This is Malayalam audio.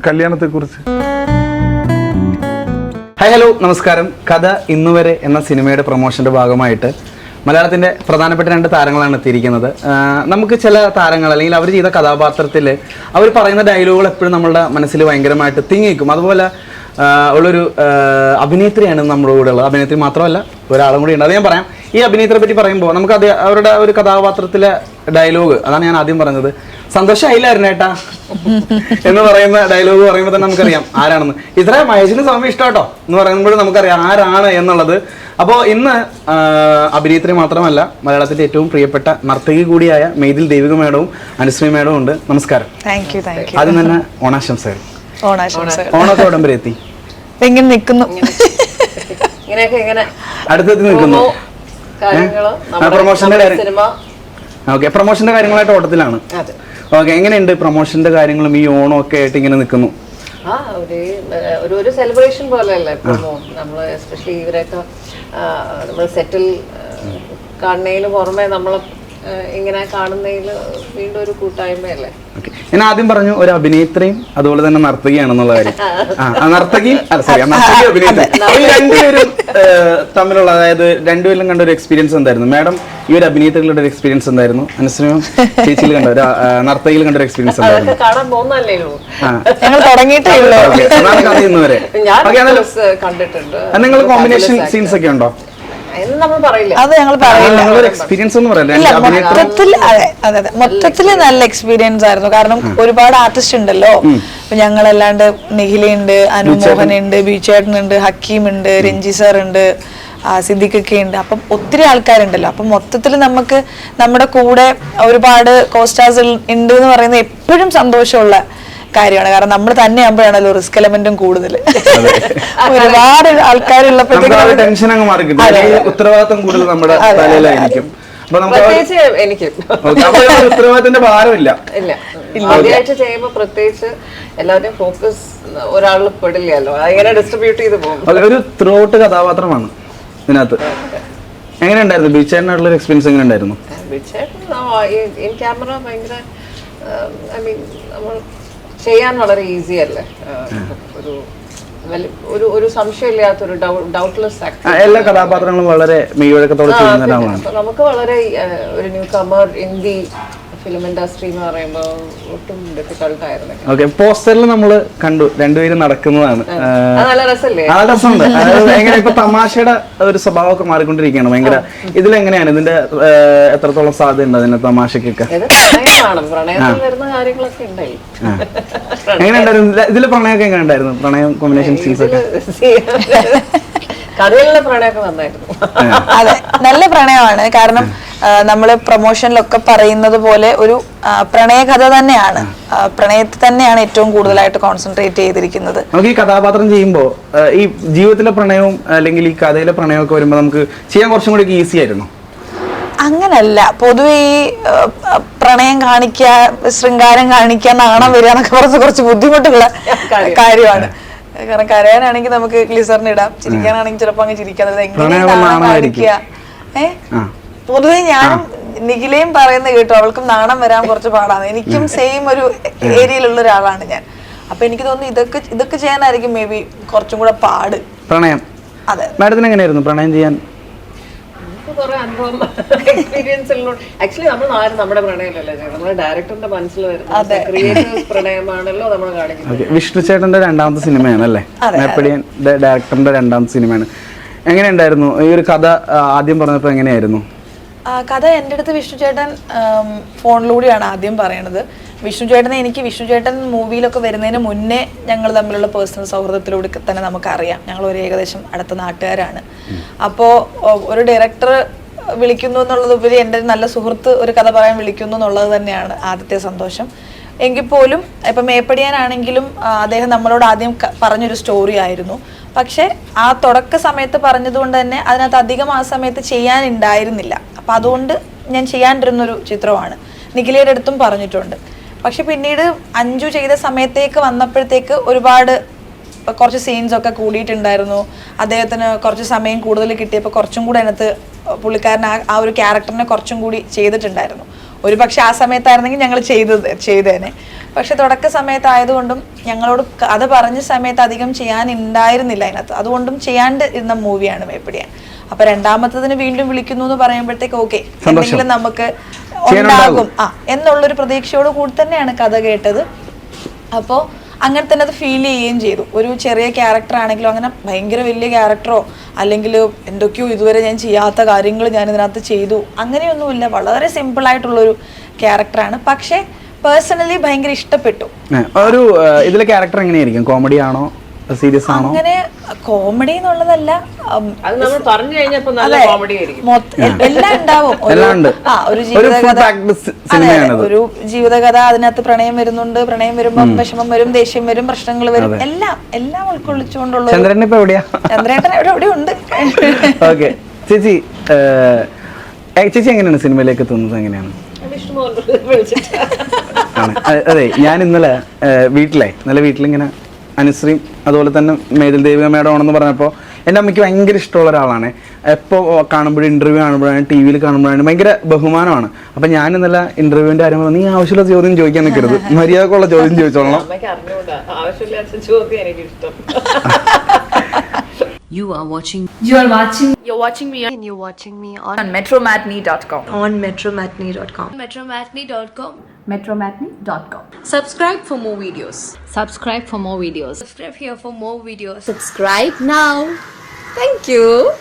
കല്യാണത്തെ കുറിച്ച് ഹായ് ഹലോ നമസ്കാരം. കഥ ഇന്നുവരെ എന്ന സിനിമയുടെ പ്രൊമോഷന്റെ ഭാഗമായിട്ട് മലയാളത്തിന്റെ പ്രധാനപ്പെട്ട രണ്ട് താരങ്ങളാണ് എത്തിയിരിക്കുന്നത്. നമുക്ക് ചില താരങ്ങൾ അല്ലെങ്കിൽ അവർ ചെയ്ത കഥാപാത്രത്തിൽ അവർ പറയുന്ന ഡയലോഗുകൾ എപ്പോഴും നമ്മുടെ മനസ്സിൽ ഭയങ്കരമായിട്ട് തിങ്ങിക്കും. അതുപോലെ ഉള്ളൊരു അഭിനേത്രിയാണ് നമ്മുടെ കൂടെ ഉള്ളത് അഭിനേത്രി മാത്രമല്ല ഒരാളും കൂടി ഉണ്ട് അത് ഞാൻ പറയാം. ഈ അഭിനേത്രിയെ പറ്റി പറയുമ്പോൾ നമുക്ക് അത് അവരുടെ ഒരു കഥാപാത്രത്തിലെ ഡയലോഗ് അതാണ് ഞാൻ ആദ്യം പറഞ്ഞത്. സന്തോഷമായില്ലായിരുന്നു ഏട്ടാ? എന്ന് പറയുന്ന ഡയലോഗ് പറയുമ്പോൾ തന്നെ നമുക്കറിയാം ആരാണെന്ന്. ഇത്ര മഹേഷിന് സ്വാമി ഇഷ്ടമാട്ടോ എന്ന് പറയുമ്പോൾ നമുക്കറിയാം ആരാണ് എന്നുള്ളത്. അപ്പോൾ ഇന്ന് അഭിനേത്രി മാത്രമല്ല മലയാളത്തിന്റെ ഏറ്റവും പ്രിയപ്പെട്ട നർത്തകി കൂടിയായ മെയ്തിൽ ദേവിക മേഡവും അനുശ്രീ മേഡവും ഉണ്ട്. നമസ്കാരം. താങ്ക് യു താങ്ക് യു ആദ്യം തന്നെ ഓണാശംസകൾ. ഉടൻ വരെ എത്തി. എങ്ങനെ നിൽക്കുന്നു? ഇങ്ങനെയൊക്കെ ഇങ്ങനെ അടുത്തെത്തി നിൽക്കുന്നു. പ്രൊമോഷന്റെ കാര്യം. ഓക്കെ പ്രൊമോഷന്റെ കാര്യങ്ങളായിട്ട് ഓട്ടത്തിലാണ്. ഓക്കെ എങ്ങനെയുണ്ട് പ്രൊമോഷന്റെ കാര്യങ്ങളും ഈ ഓണം ഒക്കെ ആയിട്ട് ഇങ്ങനെ നിൽക്കുന്നു? ആ ഒരു ഒരു സെലിബ്രേഷൻ പോലെയല്ലേ നമ്മൾ എസ്പെഷ്യലി ഇവരൊക്കെ നമ്മൾ സെറ്റിൽ കാണുന്നതിന് പുറമെ നമ്മൾ ഇങ്ങനെ കാണുന്നതിൽ വീണ്ടും ഒരു കൂട്ടായ്മയല്ലേ? ഞാൻ ആദ്യം പറഞ്ഞു ഒരു അഭിനേത്രിയും അതുപോലെ തന്നെ നർത്തകിയാണെന്നുള്ള കാര്യം. ആ നർത്തകിയും അല്ല സോറി നർത്തകി അഭിനേത്രി രണ്ടുപേരും തമ്മിലുള്ള അതായത് രണ്ടുപേരും കണ്ട ഒരു എക്സ്പീരിയൻസ് എന്തായിരുന്നു? മാഡം ഈ ഒരു അഭിനേത്രികളുടെ ഒരു എക്സ്പീരിയൻസ് എന്തായിരുന്നു? അനുസരിച്ച് ചേച്ചിയിൽ കണ്ട ഒരു നർത്തകിൽ നർത്തകിയിൽ കണ്ട ഒരു എക്സ്പീരിയൻസ് എന്തായിരുന്നു? കണ്ടിട്ടുണ്ട്. നിങ്ങൾ കോമ്പിനേഷൻ സീൻസ് ഒക്കെ ഉണ്ടോ? അത് ഞങ്ങൾ പറയില്ല. എക്സ്പീരിയൻസ് മൊത്തത്തിൽ അതെ അതെ അതെ. മൊത്തത്തിൽ നല്ല എക്സ്പീരിയൻസ് ആയിരുന്നു. കാരണം ഒരുപാട് ആർട്ടിസ്റ്റ് ഉണ്ടല്ലോ. ഇപ്പൊ ഞങ്ങളല്ലാണ്ട് നിഖിലുണ്ട് അനുമോഹൻ ഉണ്ട് ബീച്ചേട്ടൻ ഉണ്ട് ഹക്കീം ഉണ്ട് രഞ്ജി സാർ ഉണ്ട് സിദ്ദിഖൊക്കെ ഉണ്ട് അപ്പം ഒത്തിരി ആൾക്കാരുണ്ടല്ലോ. അപ്പം മൊത്തത്തിൽ നമുക്ക് നമ്മുടെ കൂടെ ഒരുപാട് കോസ്റ്റാസ് ഉണ്ട് എന്ന് പറയുന്നത് എപ്പോഴും സന്തോഷമുള്ള കാര്യമാണ്. കാരണം നമ്മൾ തന്നെ ആകുമ്പോഴാണല്ലോ റിസ്ക് എലമെന്റും കൂടുതൽ ഒരുപാട് ആൾക്കാരുള്ളപ്പോഴത്തേക്കും ടെൻഷൻ അങ്ങ് മാറി ഉത്തരവാദിത്തം കൂടുതൽ നമ്മുടെ തലയിലായിരിക്കും. പ്രത്യേകിച്ച് എനിക്ക്. ഉത്തരവാദിത്തത്തിന്റെ ഭാരമില്ല. ഇല്ല. ആദ്യമായിട്ട് ചെയ്യുമ്പോ പ്രത്യേകിച്ച് എല്ലാവരുടെയും ഫോക്കസ് ഒരാളിൽ പെടില്ലല്ലോ. അതിങ്ങനെ ഡിസ്ട്രിബ്യൂട്ട് ചെയ്ത് പോകും. ഒരു ത്രോട്ട് കഥാപാത്രമാണ് ഇതിനകത്ത്. എങ്ങനെ ഉണ്ടായിരുന്നു ബീച്ചായിട്ടുള്ള ഒരു എക്സ്പീരിയൻസ് എങ്ങനെ ഉണ്ടായിരുന്നു ചേട്ടൻ ഇൻ ക്യാമറ ഭയങ്കര ഐ മീൻ നമ്മൾ ചെയ്യാൻ വളരെ ഈസി അല്ലേ? ഒരു ഒരു ഒരു സംശയമില്ലാത്തൊരു ഡൗട്ട്ലെസ് എല്ലാ കഥാപാത്രങ്ങളും വളരെ മെയ്വഴക്കത്തോടെ നമുക്ക് വളരെ ഒരു newcomer Hindi film industry എന്ന് പറയുമ്പോൾ ഒട്ടും ഡിഫിക്കൾട്ട് ആയിരുന്നു ഓക്കെ പോസ്റ്ററിൽ നമ്മൾ കണ്ടു. രണ്ടുപേരും നടക്കുന്നതാണ്. അത് നല്ല രസമല്ലേ ആ രസമുണ്ട്. എങ്ങനെ ഇപ്പൊ തമാശയുടെ ഒരു സ്വഭാവമൊക്കെ മാറിക്കൊണ്ടിരിക്കുകയാണ്. ഭയങ്കര ഇതിലെങ്ങനെയാണ്? ഇതിന്റെ എത്രത്തോളം സാധ്യത ഉണ്ട് അതിന്റെ തമാശക്കൊക്കെ ഇത് പ്രണയമാണ് വരുന്ന കാര്യങ്ങളൊക്കെ ഉണ്ടായി എങ്ങനെ ഉണ്ടായിരുന്നു ഇതിലെ പ്രണയമൊക്കെ എങ്ങനെ ഉണ്ടായിരുന്നു പ്രണയം കോമ്പിനേഷൻ സീൻസ് ഒക്കെ? കഥകളിലെ പ്രണയമൊക്കെ നന്നായിരുന്നു. അതെ. നല്ല പ്രണയമാണ്. കാരണം നമ്മൾ പ്രൊമോഷനിലൊക്കെ പറയുന്നത് പോലെ ഒരു പ്രണയകഥ തന്നെയാണ്. പ്രണയത്തിൽ തന്നെയാണ് ഏറ്റവും കൂടുതലായിട്ട് കോൺസെൻട്രേറ്റ് ചെയ്തിരിക്കുന്നത്. നമുക്ക് ഈ കഥാപാത്രം ചെയ്യുമ്പോൾ ഈ ജീവിതത്തിലെ പ്രണയവും അല്ലെങ്കിൽ ഈ കഥയിലെ പ്രണയവും ഒക്കെ വരുമ്പോൾ നമുക്ക് ചെയ്യാൻ കുറച്ചും കൂടി ഈസി ആയിരുന്നു. അങ്ങനല്ല. പൊതുവെ ഈ പ്രണയം കാണിക്കുക ശൃംഗാരം കാണിക്കുക നാണം വരിക എന്നൊക്കെ കുറച്ച് കുറച്ച് ബുദ്ധിമുട്ടുള്ള കാര്യമാണ്. കാരണം കരയാനാണെങ്കിൽ നമുക്ക് ഗ്ലിസറിന് ഇടാം ചിരിക്കാനാണെങ്കിൽ ചിലപ്പോൾ അങ്ങ് ചിരിക്കാൻ എങ്ങനെ. കാണിക്കുക. ഏഹ് പൊതുവെ ഞാനും നിഖിലയും പറയുന്ന കേട്ടു അവൾക്കും നാണം വരാൻ കുറച്ച് പാടാണ്. എനിക്കും സെയിം ഒരു ഏരിയയിലുള്ള ഒരാളാണ് ഞാൻ. അപ്പൊ എനിക്ക് തോന്നുന്നു ഇതൊക്കെ ഇതൊക്കെ ചെയ്യാനായിരിക്കും മേ ബി കുറച്ചും കൂടെ പാട്. പ്രണയം. അതെ. മാഡത്തിന് എങ്ങനെയായിരുന്നു പ്രണയം ചെയ്യാൻ? കുറെ അനുഭവം എക്സ്പീരിയൻസ് ആക്ച്വലി നമ്മൾ ആരും നമ്മുടെ പ്രണയമല്ലല്ലോ നമ്മുടെ ഡയറക്ടറിന്റെ മനസ്സിൽ വരുന്നത് ക്രിയേറ്റീവ് പ്രണയമാണല്ലോ നമ്മൾ കാണിക്കുന്നത്. ഓക്കെ. വിഷ്ണു ചേട്ടന്റെ രണ്ടാമത്തെ സിനിമയാണ് അല്ലേ മേപ്പടിയൻ ഡയറക്ടറിന്റെ രണ്ടാമത്തെ സിനിമയാണ്. എങ്ങനെയുണ്ടായിരുന്നു? ഈ ഒരു കഥ ആദ്യം പറഞ്ഞപ്പോൾ എങ്ങനെയായിരുന്നു? കഥ എന്റെ അടുത്ത് വിഷ്ണു ചേട്ടൻ ഫോണിലൂടെയാണ് ആദ്യം പറയണത്. വിഷ്ണു ചേട്ടനെ എനിക്ക് വിഷ്ണു ചേട്ടൻ മൂവിയിലൊക്കെ വരുന്നതിന് മുന്നേ ഞങ്ങൾ തമ്മിലുള്ള പേഴ്സണൽ സൗഹൃദത്തിലൂടെ തന്നെ നമുക്കറിയാം. ഞങ്ങൾ ഒരു ഏകദേശം അടുത്ത നാട്ടുകാരാണ്. അപ്പോൾ ഒരു ഡയറക്ടർ വിളിക്കുന്നു എന്നുള്ളതുപരി എന്റെ നല്ല സുഹൃത്ത് ഒരു കഥ പറയാൻ വിളിക്കുന്നു എന്നുള്ളത് തന്നെയാണ് ആദ്യത്തെ സന്തോഷം. എങ്കിൽ പോലും ഇപ്പം മേപ്പടിയാനാണെങ്കിലും അദ്ദേഹം നമ്മളോട് ആദ്യം പറഞ്ഞൊരു സ്റ്റോറി ആയിരുന്നു. പക്ഷേ ആ തുടക്ക സമയത്ത് പറഞ്ഞതുകൊണ്ട് തന്നെ അതിനകത്ത് അധികം ആ സമയത്ത് ചെയ്യാനുണ്ടായിരുന്നില്ല അപ്പം അതുകൊണ്ട് ഞാൻ ചെയ്യാണ്ടിരുന്നൊരു ചിത്രമാണ്. നിഖിലയുടെ അടുത്തും പറഞ്ഞിട്ടുണ്ട്. പക്ഷെ പിന്നീട് അഞ്ചു ചെയ്ത സമയത്തേക്ക് വന്നപ്പോഴത്തേക്ക് ഒരുപാട് കുറച്ച് സീൻസ് ഒക്കെ കൂടിയിട്ടുണ്ടായിരുന്നു. അദ്ദേഹത്തിന് കുറച്ച് സമയം കൂടുതൽ കിട്ടിയപ്പോൾ കുറച്ചും കൂടി അതിനകത്ത് പുള്ളിക്കാരൻ ആ ആ ഒരു ക്യാരക്ടറിനെ കുറച്ചും കൂടി ചെയ്തിട്ടുണ്ടായിരുന്നു. ഒരു പക്ഷെ ആ സമയത്തായിരുന്നെങ്കിൽ ഞങ്ങൾ ചെയ്തത് ചെയ്തേനെ. പക്ഷെ തുടക്ക സമയത്തായതുകൊണ്ടും ഞങ്ങളോട് കഥ പറഞ്ഞ സമയത്ത് അധികം ചെയ്യാനുണ്ടായിരുന്നില്ല അതിനകത്ത്. അതുകൊണ്ടും ചെയ്യാണ്ട് ഇരുന്ന മൂവിയാണ് മേപ്പിടിയാൻ. അപ്പൊ രണ്ടാമത്തതിന് വീണ്ടും വിളിക്കുന്നു എന്ന് പറയുമ്പോഴത്തേക്ക് ഓക്കെ എന്തെങ്കിലും നമുക്ക് ഉണ്ടാകും. ആ എന്നുള്ളൊരു പ്രതീക്ഷയോട് കൂടി തന്നെയാണ് കഥ കേട്ടത്. അപ്പോൾ അങ്ങനെ തന്നെ അത് ഫീൽ ചെയ്യുകയും ചെയ്തു. ഒരു ചെറിയ ക്യാരക്ടർ ആണെങ്കിലും അങ്ങനെ ഭയങ്കര വലിയ ക്യാരക്ടറോ അല്ലെങ്കിൽ എന്തൊക്കെയോ ഇതുവരെ ഞാൻ ചെയ്യാത്ത കാര്യങ്ങൾ ഞാൻ ഇതിനകത്ത് ചെയ്തു. അങ്ങനെയൊന്നുമില്ല. വളരെ സിമ്പിൾ ആയിട്ടുള്ളൊരു ക്യാരക്ടറാണ് പക്ഷേ പേഴ്സണലി ഭയങ്കര ഇഷ്ടപ്പെട്ടു. ഒരു ഇതിലെ ക്യാരക്ടർ എങ്ങനെയായിരിക്കും? കോമഡി ആണോ? സീരിയസ് ആണോ? അങ്ങനെ കോമഡി എന്നുള്ളതല്ല അത് നമ്മൾ പറഞ്ഞു കഴിഞ്ഞപ്പോ നല്ല അതെ. കോമഡി ആയിരിക്കും. മൊത്ത- എല്ലാം ഉണ്ടാവും. ഒരു- എല്ലാം ഉണ്ട്. ആ ഒരു ഒരു full ജീവിതകഥ. packed സി- അതെ, സിനിമയാണിത്. ഒരു ജീവിതകഥ അതിനകത്ത് പ്രണയം വരുന്നുണ്ട്. പ്രണയം വരുമ്പോൾ വിഷമം വരും ദേഷ്യം വരും പ്രശ്നങ്ങൾ വരും. എല്ലാം എല്ലാം ഉൾക്കൊള്ളിച്ചുകൊണ്ടുള്ള ഒരു- ചന്ദ്രൻ ഇപ്പൊ എവിടെയാ? ചന്ദ്രേട്ടൻ എവിടെ എവിടെ ഉണ്ട്. ഓക്കെ. ചേച്ചി ഏ, ഏ, ചേച്ചി എങ്ങനെയാണ് സിനിമയിലേക്ക് എത്തുന്നത്? എങ്ങനെയാണ്? വിഷ്ണു മോഹൻ വിളിച്ചിട്ട്. ആണ്. അ- അതെ ഞാൻ ഇന്നലെ ഏഹ്, വീട്ടിലെ ഇന്നലെ വീട്ടിലിങ്ങനെ അനുശ്രീം അതുപോലെ തന്നെ മേതിൽ ദേവിക മേഡം ആണെന്ന് പറഞ്ഞപ്പോൾ എന്റെ അമ്മയ്ക്ക് ഭയങ്കര ഇഷ്ടമുള്ള ഒരാളാണ് എപ്പോൾ കാണുമ്പോഴും ഇന്റർവ്യൂ കാണുമ്പോഴാണ് ടി വിയിൽ കാണുമ്പോഴാണ് ഭയങ്കര ബഹുമാനമാണ് അപ്പം ഞാൻ ഇന്നലെ ഇന്റർവ്യൂവിന്റെ കാര്യം പറഞ്ഞു, നീ ആവശ്യമുള്ള ചോദ്യം ചോദിക്കാൻ നിൽക്കരുത് മര്യാദക്കുള്ള ചോദ്യം ചോദിച്ചോളണം You are watching You are watching You're watching me and you're watching me on, on metromatney.com. on metromatney.com. Metromatney.com. metromatney.com. Subscribe for more videos. Subscribe for more videos. Subscribe here for more videos. Subscribe now. Thank you.